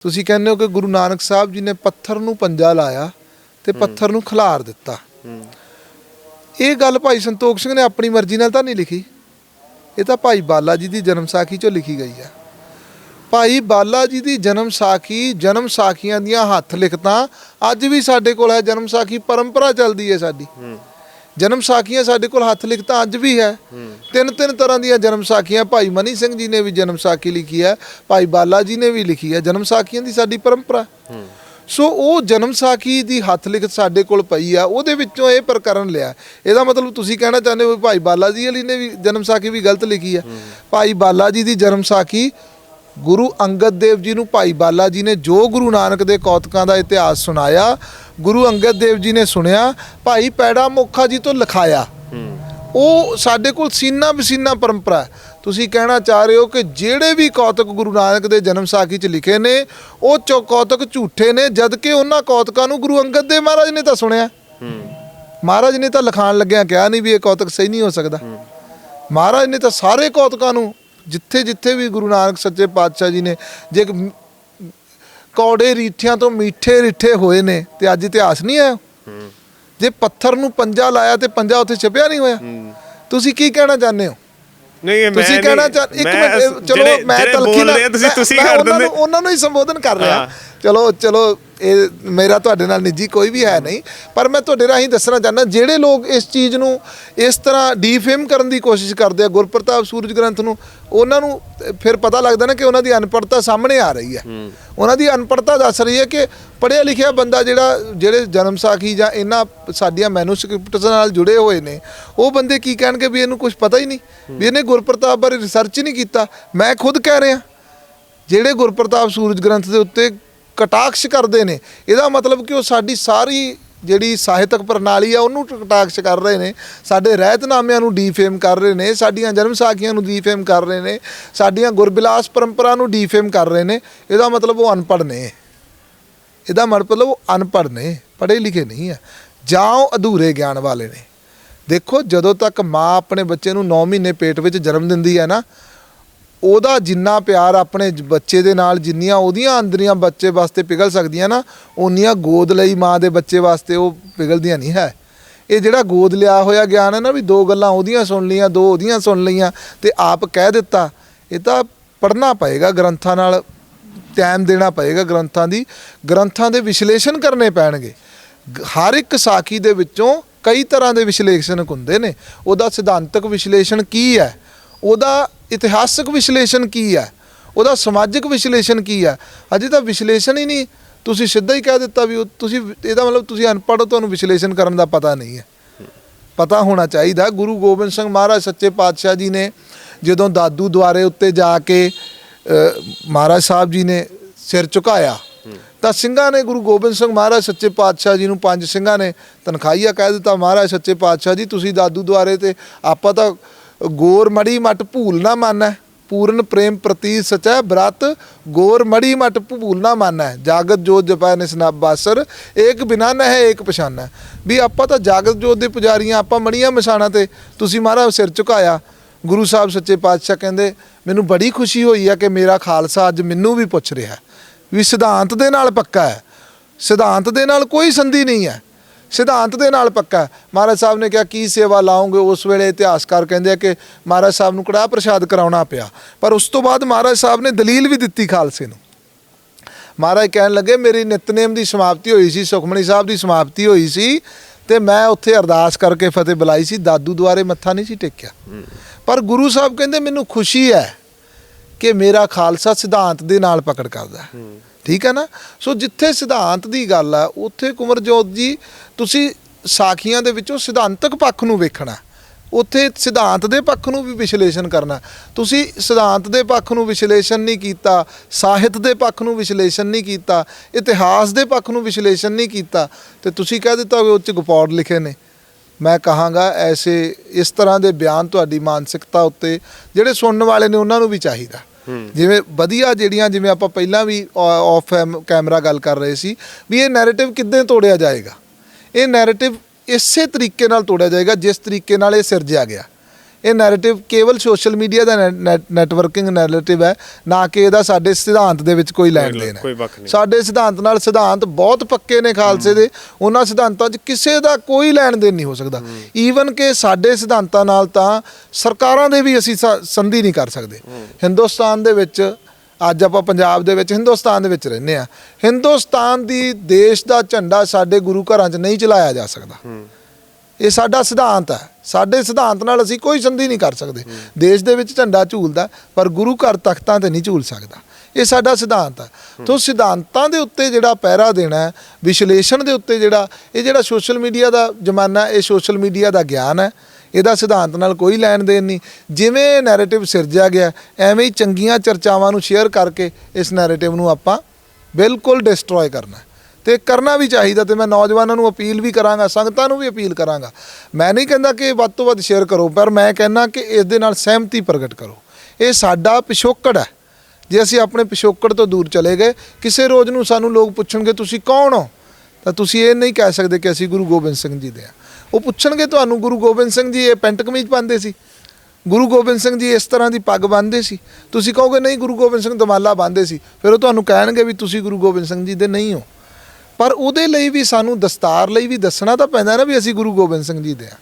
ਤੁਸੀਂ ਕਹਿੰਦੇ ਹੋ ਕਿ ਗੁਰੂ ਨਾਨਕ ਸਾਹਿਬ ਜੀ ਨੇ ਪੱਥਰ ਨੂੰ ਪੰਜਾ ਲਾਇਆ ਤੇ ਪੱਥਰ ਨੂੰ ਖਿਲਾਰ ਦਿੱਤਾ। ਇਹ ਗੱਲ ਭਾਈ ਸੰਤੋਖ ਸਿੰਘ ਨੇ ਆਪਣੀ ਮਰਜ਼ੀ ਨਾਲ ਤਾਂ ਨਹੀਂ ਲਿਖੀ। ਇਹ ਤਾਂ ਭਾਈ ਬਾਲਾ ਜੀ ਦੀ ਜਨਮ ਸਾਖੀ ਚੋਂ ਲਿਖੀ ਗਈ ਆ। ਭਾਈ ਬਾਲਾ ਜੀ ਦੀ ਜਨਮ ਸਾਖੀ ਜਨਮ ਸਾਖੀਆਂ ਦੀਆਂ ਹੱਥ ਲਿਖਤਾਂ ਅੱਜ ਵੀ ਸਾਡੇ ਕੋਲ ਹੈ। ਜਨਮ ਸਾਖੀ ਪਰੰਪਰਾ ਚੱਲਦੀ ਹੈ ਸਾਡੀ। ਜਨਮ ਸਾਖੀਆਂ ਸਾਡੇ ਕੋਲ ਹੱਥ ਲਿਖਤਾਂ ਅੱਜ ਵੀ ਹੈ। ਤਿੰਨ ਤਿੰਨ ਤਰ੍ਹਾਂ ਦੀਆਂ ਜਨਮ ਸਾਖੀਆਂ ਭਾਈ ਮਨੀ ਸਿੰਘ ਜੀ ਨੇ ਵੀ ਜਨਮ ਸਾਖੀ ਲਿਖੀ ਹੈ ਭਾਈ ਬਾਲਾ ਜੀ ਨੇ ਵੀ ਲਿਖੀ ਹੈ ਜਨਮ ਸਾਖੀਆਂ ਦੀ ਸਾਡੀ ਪਰੰਪਰਾ। ਸੋ ਉਹ ਜਨਮ ਸਾਖੀ ਦੀ ਹੱਥ ਲਿਖਤ ਸਾਡੇ ਕੋਲ ਪਈ ਆ ਉਹਦੇ ਵਿੱਚੋਂ ਇਹ ਪ੍ਰਕਰਨ ਲਿਆ। ਇਹਦਾ ਮਤਲਬ ਤੁਸੀਂ ਕਹਿਣਾ ਚਾਹੁੰਦੇ ਹੋ ਭਾਈ ਬਾਲਾ ਜੀ ਵਾਲੀ ਨੇ ਵੀ ਜਨਮ ਸਾਖੀ ਵੀ ਗਲਤ ਲਿਖੀ ਆ ਭਾਈ ਬਾਲਾ ਜੀ ਦੀ ਜਨਮ ਸਾਖੀ ਗੁਰੂ ਅੰਗਦ ਦੇਵ ਜੀ ਨੂੰ ਭਾਈ ਬਾਲਾ ਜੀ ਨੇ ਜੋ ਗੁਰੂ ਨਾਨਕ ਦੇ ਕੌਤਕਾਂ ਦਾ ਇਤਿਹਾਸ ਸੁਣਾਇਆ, ਗੁਰੂ ਅੰਗਦ ਦੇਵ ਜੀ ਨੇ ਸੁਣਿਆ, ਭਾਈ ਪੈੜਾ ਮੋਖਾ ਜੀ ਤੋਂ ਲਿਖਾਇਆ। ਉਹ ਸਾਡੇ ਕੋਲ ਸੀਨਾ ਬਸੀਨਾ ਪਰੰਪਰਾ ਤੁਸੀਂ ਕਹਿਣਾ ਚਾਹ ਰਹੇ ਹੋ ਕਿ ਜਿਹੜੇ ਵੀ ਕੌਤਕ ਗੁਰੂ ਨਾਨਕ ਦੇ ਜਨਮ ਸਾਖੀ 'ਚ ਲਿਖੇ ਨੇ, ਉਹ ਚੋ ਕੌਤਕ ਝੂਠੇ ਨੇ ਜਦ ਕਿ ਉਹਨਾਂ ਕੌਤਕਾਂ ਨੂੰ ਗੁਰੂ ਅੰਗਦ ਦੇਵ ਮਹਾਰਾਜ ਨੇ ਤਾਂ ਸੁਣਿਆ। ਮਹਾਰਾਜ ਨੇ ਤਾਂ ਲਿਖਾਣ ਲੱਗਿਆ ਕਿਹਾ ਨਹੀਂ ਵੀ ਇਹ ਕੌਤਕ ਸਹੀ ਨਹੀਂ ਹੋ ਸਕਦਾ। ਮਹਾਰਾਜ ਨੇ ਤਾਂ ਸਾਰੇ ਕੌਤਕਾਂ ਨੂੰ ਜਿੱਥੇ ਜਿੱਥੇ ਵੀ ਗੁਰੂ ਨਾਨਕ ਸੱਚੇ ਪਾਤਸ਼ਾਹ ਜੀ ਨੇ ਜੇ ਕੌੜੇ ਰੀਠਿਆਂ ਤੋਂ ਮਿੱਠੇ ਰਿੱਠੇ ਹੋਏ ਨੇ ਤੇ ਅੱਜ ਇਤਿਹਾਸ ਨਹੀਂ ਆਇਆ। ਜੇ ਪੱਥਰ ਨੂੰ ਪੰਜਾ ਲਾਇਆ ਤੇ ਪੰਜਾ ਉੱਥੇ ਛਪਿਆ ਨਹੀਂ ਹੋਇਆ। ਤੁਸੀਂ ਕੀ ਕਹਿਣਾ ਚਾਹੁੰਦੇ ਹੋ? ਨਹੀਂ ਮੈਂ ਤੁਸੀਂ ਕਹਿਣਾ ਚਾਹ ਇੱਕ ਮਿੰਟ ਚਲੋ ਮੈਂ ਆ, ਨਾਲ ਤੁਸੀਂ ਤੁਸੀਂ ਕਰ ਦਿੰਦੇ। ਉਹਨਾਂ ਨੂੰ ਹੀ ਸੰਬੋਧਨ ਕਰ ਰਿਹਾ। ਚਲੋ ਚਲੋ ਇਹ ਮੇਰਾ ਤੁਹਾਡੇ ਨਾਲ ਨਿੱਜੀ ਕੋਈ ਵੀ ਹੈ ਨਹੀਂ ਪਰ ਮੈਂ ਤੁਹਾਡੇ ਰਾਹੀਂ ਦੱਸਣਾ ਚਾਹੁੰਦਾ ਜਿਹੜੇ ਲੋਕ ਇਸ ਚੀਜ਼ ਨੂੰ ਇਸ ਤਰ੍ਹਾਂ ਡੀਫੇਮ ਕਰਨ ਦੀ ਕੋਸ਼ਿਸ਼ ਕਰਦੇ ਆ ਗੁਰਪ੍ਰਤਾਪ ਸੂਰਜ ਗ੍ਰੰਥ ਨੂੰ ਉਹਨਾਂ ਨੂੰ ਫਿਰ ਪਤਾ ਲੱਗਦਾ ਨਾ ਕਿ ਉਹਨਾਂ ਦੀ ਅਨਪੜ੍ਹਤਾ ਸਾਹਮਣੇ ਆ ਰਹੀ ਹੈ। ਉਹਨਾਂ ਦੀ ਅਨਪੜ੍ਹਤਾ ਦੱਸ ਰਹੀ ਹੈ ਕਿ ਪੜ੍ਹਿਆ ਲਿਖਿਆ ਬੰਦਾ ਜਿਹੜਾ ਜਿਹੜੇ ਜਨਮ ਸਾਖੀ ਜਾਂ ਇਹਨਾਂ ਸਾਡੀਆਂ ਮੈਨੂਸਕ੍ਰਿਪਟਸ ਨਾਲ ਜੁੜੇ ਹੋਏ ਨੇ ਉਹ ਬੰਦੇ ਕੀ ਕਹਿਣਗੇ ਵੀ ਇਹਨੂੰ ਕੁਝ ਪਤਾ ਹੀ ਨਹੀਂ ਵੀ ਇਹਨੇ ਗੁਰਪ੍ਰਤਾਪ ਬਾਰੇ ਰਿਸਰਚ ਹੀ ਨਹੀਂ ਕੀਤਾ। ਮੈਂ ਖੁਦ ਕਹਿ ਰਿਹਾ ਜਿਹੜੇ ਗੁਰਪ੍ਰਤਾਪ ਸੂਰਜ ਗ੍ਰੰਥ ਦੇ ਉੱਤੇ ਕਟਾਕਸ਼ ਕਰਦੇ ਨੇ। ਇਹਦਾ ਮਤਲਬ ਕਿ ਉਹ ਸਾਡੀ ਸਾਰੀ ਜਿਹੜੀ ਸਾਹਿਤਕ ਪ੍ਰਣਾਲੀ ਆ, ਉਹਨੂੰ ਕਟਾਕਸ਼ ਕਰ ਰਹੇ ਨੇ। ਸਾਡੇ ਰਹਿਤਨਾਮਿਆਂ ਨੂੰ ਡੀਫੇਮ ਕਰ ਰਹੇ ਨੇ। ਸਾਡੀਆਂ ਜਨਮ ਸਾਖੀਆਂ ਨੂੰ ਡੀਫੇਮ ਕਰ ਰਹੇ ਨੇ। ਸਾਡੀਆਂ ਗੁਰਬਿਲਾਸ ਪਰੰਪਰਾ ਨੂੰ ਡੀਫੇਮ ਕਰ ਰਹੇ ਨੇ। ਇਹਦਾ ਮਤਲਬ ਉਹ ਅਨਪੜ੍ਹ ਨੇ। ਇਹਦਾ ਮਤਲਬ ਉਹ ਅਨਪੜ੍ਹ ਨੇ। ਪੜ੍ਹੇ ਲਿਖੇ ਨਹੀਂ ਆ। ਜਾਂ ਉਹ ਅਧੂਰੇ ਗਿਆਨ ਵਾਲੇ ਨੇ। ਦੇਖੋ, ਜਦੋਂ ਤੱਕ ਮਾਂ ਆਪਣੇ ਬੱਚੇ ਨੂੰ 9 ਮਹੀਨੇ ਪੇਟ ਵਿੱਚ ਜਨਮ ਦਿੰਦੀ ਹੈ ਨਾ ਉਹਦਾ ਜਿੰਨਾ ਪਿਆਰ ਆਪਣੇ ਬੱਚੇ ਦੇ ਨਾਲ, ਜਿੰਨੀਆਂ ਉਹਦੀਆਂ ਅੰਦਰੀਆਂ ਬੱਚੇ ਵਾਸਤੇ ਪਿਘਲ ਸਕਦੀਆਂ ਨਾ ਉਨੀਆਂ ਗੋਦ ਲਈ ਮਾਂ ਦੇ ਬੱਚੇ ਵਾਸਤੇ ਉਹ ਪਿਘਲਦੀਆਂ ਨਹੀਂ ਹੈ। ਇਹ ਜਿਹੜਾ ਗੋਦ ਲਿਆ ਹੋਇਆ ਗਿਆਨ ਹੈ ਨਾ ਵੀ ਦੋ ਗੱਲਾਂ ਉਹਦੀਆਂ ਸੁਣ ਲਈਆਂ, ਦੋ ਉਹਦੀਆਂ ਸੁਣ ਲਈਆਂ ਤੇ ਆਪ ਕਹਿ ਦਿੱਤਾ, ਇਹ ਤਾਂ ਪੜ੍ਹਨਾ ਪਏਗਾ ਗ੍ਰੰਥਾਂ ਨਾਲ, ਟਾਈਮ ਦੇਣਾ ਪਏਗਾ ਗ੍ਰੰਥਾਂ ਦੀ। ਗ੍ਰੰਥਾਂ ਦੇ ਵਿਸ਼ਲੇਸ਼ਣ ਕਰਨੇ ਪੈਣਗੇ। ਹਰ ਇੱਕ ਸਾਖੀ ਦੇ ਵਿੱਚੋਂ ਕਈ ਤਰ੍ਹਾਂ ਦੇ ਵਿਸ਼ਲੇਸ਼ਣ ਹੁੰਦੇ ਨੇ। ਉਹਦਾ ਸਿਧਾਂਤਕ ਵਿਸ਼ਲੇਸ਼ਣ ਕੀ ਹੈ? ਉਹਦਾ ਇਤਿਹਾਸਕ ਵਿਸ਼ਲੇਸ਼ਣ ਕੀ ਹੈ? ਉਹਦਾ ਸਮਾਜਿਕ ਵਿਸ਼ਲੇਸ਼ਣ ਕੀ ਹੈ? ਅਜੇ ਤਾਂ ਵਿਸ਼ਲੇਸ਼ਣ ਹੀ ਨਹੀਂ। ਤੁਸੀਂ ਸਿੱਧਾ ਹੀ ਕਹਿ ਦਿੱਤਾ ਵੀ ਉਹ ਤੁਸੀਂ, ਇਹਦਾ ਮਤਲਬ ਤੁਸੀਂ ਅਨਪੜ੍ਹ ਹੋ, ਤੁਹਾਨੂੰ ਵਿਸ਼ਲੇਸ਼ਣ ਕਰਨ ਦਾ ਪਤਾ ਨਹੀਂ ਹੈ। ਪਤਾ ਹੋਣਾ ਚਾਹੀਦਾ। ਗੁਰੂ ਗੋਬਿੰਦ ਸਿੰਘ ਮਹਾਰਾਜ ਸੱਚੇ ਪਾਤਸ਼ਾਹ ਜੀ ਨੇ ਜਦੋਂ ਦਾਦੂ ਦੁਆਰੇ ਉੱਤੇ ਜਾ ਕੇ ਮਹਾਰਾਜ ਸਾਹਿਬ ਜੀ ਨੇ ਸਿਰ ਝੁਕਾਇਆ, ਤਾਂ ਸਿੰਘਾਂ ਨੇ ਗੁਰੂ ਗੋਬਿੰਦ ਸਿੰਘ ਮਹਾਰਾਜ ਸੱਚੇ ਪਾਤਸ਼ਾਹ ਜੀ ਨੂੰ ਪੰਜ ਸਿੰਘਾਂ ਨੇ ਤਨਖਾਹੀਆ ਕਹਿ ਦਿੱਤਾ, ਮਹਾਰਾਜ, ਸੱਚੇ ਪਾਤਸ਼ਾਹ ਜੀ, ਤੁਸੀਂ ਦਾਦੂ ਦੁਆਰੇ ਤੇ ਆਪਾਂ ਤਾਂ ਗੋਰ ਮੜੀ ਮਟ ਭੂਲ ਨਾ ਮੰਨੈ, ਪੂਰਨ ਪ੍ਰੇਮ ਪ੍ਰਤੀ ਸਚੈ ਬ੍ਰਤ, ਗੋਰ ਮੜੀ ਮਟ ਭੂਲ ਨਾ ਮੰਨੈ, ਜਾਗਤ ਜੋਤ ਜਪੈ ਨਿਸਨਾ ਬਾਸਰ ਏਕ ਬਿਨਾ ਨਹਿ ਏਕ ਪਛਾਨੈ। ਵੀ ਆਪਾਂ ਤਾਂ ਜਾਗਤ ਜੋਤ ਦੇ ਪੁਜਾਰੀਆਂ, ਆਪਾਂ ਮੜੀਆਂ ਮਸਾਣਾ ਤੇ ਤੁਸੀਂ ਮਹਾਰਾਜ ਸਿਰ ਝੁਕਾਇਆ। ਗੁਰੂ ਸਾਹਿਬ ਸੱਚੇ ਪਾਤਸ਼ਾਹ ਕਹਿੰਦੇ, ਮੈਨੂੰ ਬੜੀ ਖੁਸ਼ੀ ਹੋਈ ਹੈ ਕਿ ਮੇਰਾ ਖਾਲਸਾ ਅੱਜ ਮੈਨੂੰ ਵੀ ਪੁੱਛ ਰਿਹਾ ਵੀ ਸਿਧਾਂਤ ਦੇ ਨਾਲ ਪੱਕਾ ਹੈ। ਸਿਧਾਂਤ ਦੇ ਨਾਲ ਕੋਈ ਸੰਧੀ ਨਹੀਂ ਹੈ। ਸਿਧਾਂਤ ਦੇ ਨਾਲ ਪੱਕਾ ਮਹਾਰਾਜ ਸਾਹਿਬ ਨੇ ਕਿਹਾ, ਕੀ ਸੇਵਾ ਲਾਉਂਗੇ? ਉਸ ਵੇਲੇ ਇਤਿਹਾਸਕਾਰ ਕਹਿੰਦੇ ਆ ਕਿ ਮਹਾਰਾਜ ਸਾਹਿਬ ਨੂੰ ਕੜਾਹ ਪ੍ਰਸ਼ਾਦ ਕਰਾਉਣਾ ਪਿਆ। ਪਰ ਉਸ ਤੋਂ ਬਾਅਦ ਮਹਾਰਾਜ ਸਾਹਿਬ ਨੇ ਦਲੀਲ ਵੀ ਦਿੱਤੀ ਖਾਲਸੇ ਨੂੰ। ਮਹਾਰਾਜ ਕਹਿਣ ਲੱਗੇ, ਮੇਰੀ ਨਿਤਨੇਮ ਦੀ ਸਮਾਪਤੀ ਹੋਈ ਸੀ ਸੁਖਮਣੀ ਸਾਹਿਬ ਦੀ ਸਮਾਪਤੀ ਹੋਈ ਸੀ ਤੇ ਮੈਂ ਉੱਥੇ ਅਰਦਾਸ ਕਰਕੇ ਫਤਿਹ ਬੁਲਾਈ ਸੀ। ਦਾਦੂ ਦੁਆਰੇ ਮੱਥਾ ਨਹੀਂ ਸੀ ਟੇਕਿਆ। ਪਰ ਗੁਰੂ ਸਾਹਿਬ ਕਹਿੰਦੇ, ਮੈਨੂੰ ਖੁਸ਼ੀ ਹੈ ਕਿ ਮੇਰਾ ਖਾਲਸਾ ਸਿਧਾਂਤ ਦੇ ਨਾਲ ਪਕੜ ਕਰਦਾ ਹੈ। ਠੀਕ ਹੈ ਨਾ? ਸੋ ਜਿੱਥੇ ਸਿਧਾਂਤ ਦੀ ਗੱਲ ਆ ਉੱਥੇ ਕੁਮਰਜੋਤ ਜੀ ਤੁਸੀਂ ਸਾਖੀਆਂ ਦੇ ਵਿੱਚੋਂ ਸਿਧਾਂਤਕ ਪੱਖ ਨੂੰ ਵੇਖਣਾ ਉੱਥੇ ਸਿਧਾਂਤ ਦੇ ਪੱਖ ਨੂੰ ਵੀ ਵਿਸ਼ਲੇਸ਼ਣ ਕਰਨਾ ਤੁਸੀਂ ਸਿਧਾਂਤ ਦੇ ਪੱਖ ਨੂੰ ਵਿਸ਼ਲੇਸ਼ਣ ਨਹੀਂ ਕੀਤਾ ਸਾਹਿਤ ਦੇ ਪੱਖ ਨੂੰ ਵਿਸ਼ਲੇਸ਼ਣ ਨਹੀਂ ਕੀਤਾ ਇਤਿਹਾਸ ਦੇ ਪੱਖ ਨੂੰ ਵਿਸ਼ਲੇਸ਼ਣ ਨਹੀਂ ਕੀਤਾ ਤੇ ਤੁਸੀਂ ਕਹਿ ਦਿੱਤਾ ਵੀ ਉਹ 'ਚ ਗਪੌੜ ਲਿਖੇ ਨੇ। ਮੈਂ ਕਹਾਂਗਾ ਐਸੇ ਇਸ ਤਰ੍ਹਾਂ ਦੇ ਬਿਆਨ ਤੁਹਾਡੀ ਮਾਨਸਿਕਤਾ ਉੱਤੇ ਜਿਹੜੇ ਸੁਣਨ ਵਾਲੇ ਨੇ ਉਹਨਾਂ ਨੂੰ ਵੀ ਚਾਹੀਦਾ। ਜਿਵੇਂ ਵਧੀਆ ਜਿਹੜੀਆਂ ਜਿਵੇਂ ਆਪਾਂ ਪਹਿਲਾਂ ਵੀ ਆਫ ਕੈਮਰਾ ਗੱਲ ਕਰ ਰਹੇ ਸੀ ਵੀ ਇਹ ਨੈਰੇਟਿਵ ਕਿੱਦਾਂ ਤੋੜਿਆ ਜਾਏਗਾ? ਇਹ ਨੈਰੇਟਿਵ ਇਸੇ ਤਰੀਕੇ ਨਾਲ ਤੋੜਿਆ ਜਾਏਗਾ ਜਿਸ ਤਰੀਕੇ ਨਾਲ ਇਹ ਸਿਰਜਿਆ ਗਿਆ। ਇਹ ਨੈਰੇਟਿਵ ਕੇਵਲ ਸੋਸ਼ਲ ਮੀਡੀਆ ਦਾ ਨੈਟਵਰਕਿੰਗ ਨੈਰੇਟਿਵ ਹੈ ਨਾ ਕਿ ਇਹਦਾ ਸਾਡੇ ਸਿਧਾਂਤ ਦੇ ਵਿੱਚ ਕੋਈ ਲੈਣ ਦੇਣ ਹੈ। ਸਾਡੇ ਸਿਧਾਂਤ ਨਾਲ ਸਿਧਾਂਤ ਬਹੁਤ ਪੱਕੇ ਨੇ ਖਾਲਸੇ ਦੇ। ਉਹਨਾਂ ਸਿਧਾਂਤਾਂ 'ਚ ਕਿਸੇ ਦਾ ਕੋਈ ਲੈਣ ਦੇਣ ਨਹੀਂ ਹੋ ਸਕਦਾ। ਈਵਨ ਕਿ ਸਾਡੇ ਸਿਧਾਂਤਾਂ ਨਾਲ ਤਾਂ ਸਰਕਾਰਾਂ ਦੇ ਵੀ ਅਸੀਂ ਸੰਧੀ ਨਹੀਂ ਕਰ ਸਕਦੇ। ਹਿੰਦੁਸਤਾਨ ਦੇ ਵਿੱਚ ਅੱਜ ਆਪਾਂ ਪੰਜਾਬ ਦੇ ਵਿੱਚ ਹਿੰਦੁਸਤਾਨ ਦੇ ਵਿੱਚ ਰਹਿੰਦੇ ਆ ਹਿੰਦੁਸਤਾਨ ਦੀ ਦੇਸ਼ ਦਾ ਝੰਡਾ ਸਾਡੇ ਗੁਰੂ ਘਰਾਂ 'ਚ ਨਹੀਂ ਚਲਾਇਆ ਜਾ ਸਕਦਾ। ਇਹ ਸਾਡਾ ਸਿਧਾਂਤ ਹੈ। ਸਾਡੇ ਸਿਧਾਂਤ ਨਾਲ ਅਸੀਂ ਕੋਈ ਸੰਧੀ ਨਹੀਂ ਕਰ ਸਕਦੇ। ਦੇਸ਼ ਦੇ ਵਿੱਚ ਝੰਡਾ ਝੂਲਦਾ ਪਰ ਗੁਰੂ ਘਰ ਤਖਤਾਂ ਤੇ ਨਹੀਂ ਝੂਲ ਸਕਦਾ। ਇਹ ਸਾਡਾ ਸਿਧਾਂਤ ਹੈ। ਤੋਂ ਸਿਧਾਂਤਾਂ ਦੇ ਉੱਤੇ ਜਿਹੜਾ ਪਹਿਰਾ ਦੇਣਾ ਵਿਸ਼ਲੇਸ਼ਣ ਦੇ ਉੱਤੇ ਜਿਹੜਾ, ਇਹ ਜਿਹੜਾ ਸੋਸ਼ਲ ਮੀਡੀਆ ਦਾ ਜ਼ਮਾਨਾ ਇਹ ਸੋਸ਼ਲ ਮੀਡੀਆ ਦਾ ਗਿਆਨ ਹੈ। ਇਹਦਾ ਸਿਧਾਂਤ ਨਾਲ ਕੋਈ ਲੈਣ ਦੇਣ ਨਹੀਂ। ਜਿਵੇਂ ਨੈਰੇਟਿਵ ਸਿਰਜਿਆ ਗਿਆ, ਐਵੇਂ ਹੀ ਚੰਗੀਆਂ ਚਰਚਾਵਾਂ ਨੂੰ ਸ਼ੇਅਰ ਕਰਕੇ ਇਸ ਨੈਰੇਟਿਵ ਨੂੰ ਆਪਾਂ ਬਿਲਕੁਲ ਡਿਸਟਰੋਏ ਕਰਨਾ ਤੇ ਕਰਨਾ ਵੀ ਚਾਹੀਦਾ ਤੇ ਮੈਂ ਨੌਜਵਾਨਾਂ ਨੂੰ ਅਪੀਲ ਵੀ ਕਰਾਂਗਾ, ਸੰਗਤਾਂ ਨੂੰ ਵੀ ਅਪੀਲ ਕਰਾਂਗਾ। ਮੈਂ ਨਹੀਂ ਕਹਿੰਦਾ ਕਿ ਵੱਧ ਤੋਂ ਵੱਧ ਸ਼ੇਅਰ ਕਰੋ, ਪਰ ਮੈਂ ਕਹਿੰਦਾ ਕਿ ਇਸ ਦੇ ਨਾਲ ਸਹਿਮਤੀ ਪ੍ਰਗਟ ਕਰੋ। ਇਹ ਸਾਡਾ ਪਿਛੋਕੜ ਹੈ। ਜੇ ਅਸੀਂ ਆਪਣੇ ਪਿਛੋਕੜ ਤੋਂ ਦੂਰ ਚਲੇ ਗਏ, ਕਿਸੇ ਰੋਜ਼ ਨੂੰ ਸਾਨੂੰ ਲੋਕ ਪੁੱਛਣਗੇ, ਤੁਸੀਂ ਕੌਣ ਹੋ? ਤਾਂ ਤੁਸੀਂ ਇਹ ਨਹੀਂ ਕਹਿ ਸਕਦੇ ਕਿ ਅਸੀਂ ਗੁਰੂ ਗੋਬਿੰਦ ਸਿੰਘ ਜੀ ਦੇ ਆ ਉਹ ਪੁੱਛਣਗੇ ਤੁਹਾਨੂੰ, ਗੁਰੂ ਗੋਬਿੰਦ ਸਿੰਘ ਜੀ ਇਹ ਪੈਂਟ ਕਮੀਜ਼ ਪਾਉਂਦੇ ਸੀ? ਗੁਰੂ ਗੋਬਿੰਦ ਸਿੰਘ ਜੀ ਇਸ ਤਰ੍ਹਾਂ ਦੀ ਪੱਗ ਬੰਨ੍ਹਦੇ ਸੀ? ਤੁਸੀਂ ਕਹੋਗੇ, ਨਹੀਂ, ਗੁਰੂ ਗੋਬਿੰਦ ਸਿੰਘ ਦਮਾਲਾ ਬੰਨ੍ਹਦੇ ਸੀ। ਫਿਰ ਉਹ ਤੁਹਾਨੂੰ ਕਹਿਣਗੇ ਵੀ ਤੁਸੀਂ ਗੁਰੂ ਗੋਬਿੰਦ ਸਿੰਘ ਜੀ ਦੇ ਨਹੀਂ ਹੋ। ਪਰ ਉਹਦੇ ਲਈ ਵੀ ਸਾਨੂੰ ਦਸਤਾਰ ਲਈ ਵੀ ਦੱਸਣਾ ਤਾਂ ਪੈਂਦਾ ਨਾ ਵੀ ਅਸੀਂ ਗੁਰੂ ਗੋਬਿੰਦ ਸਿੰਘ ਜੀ ਦੇ ਆ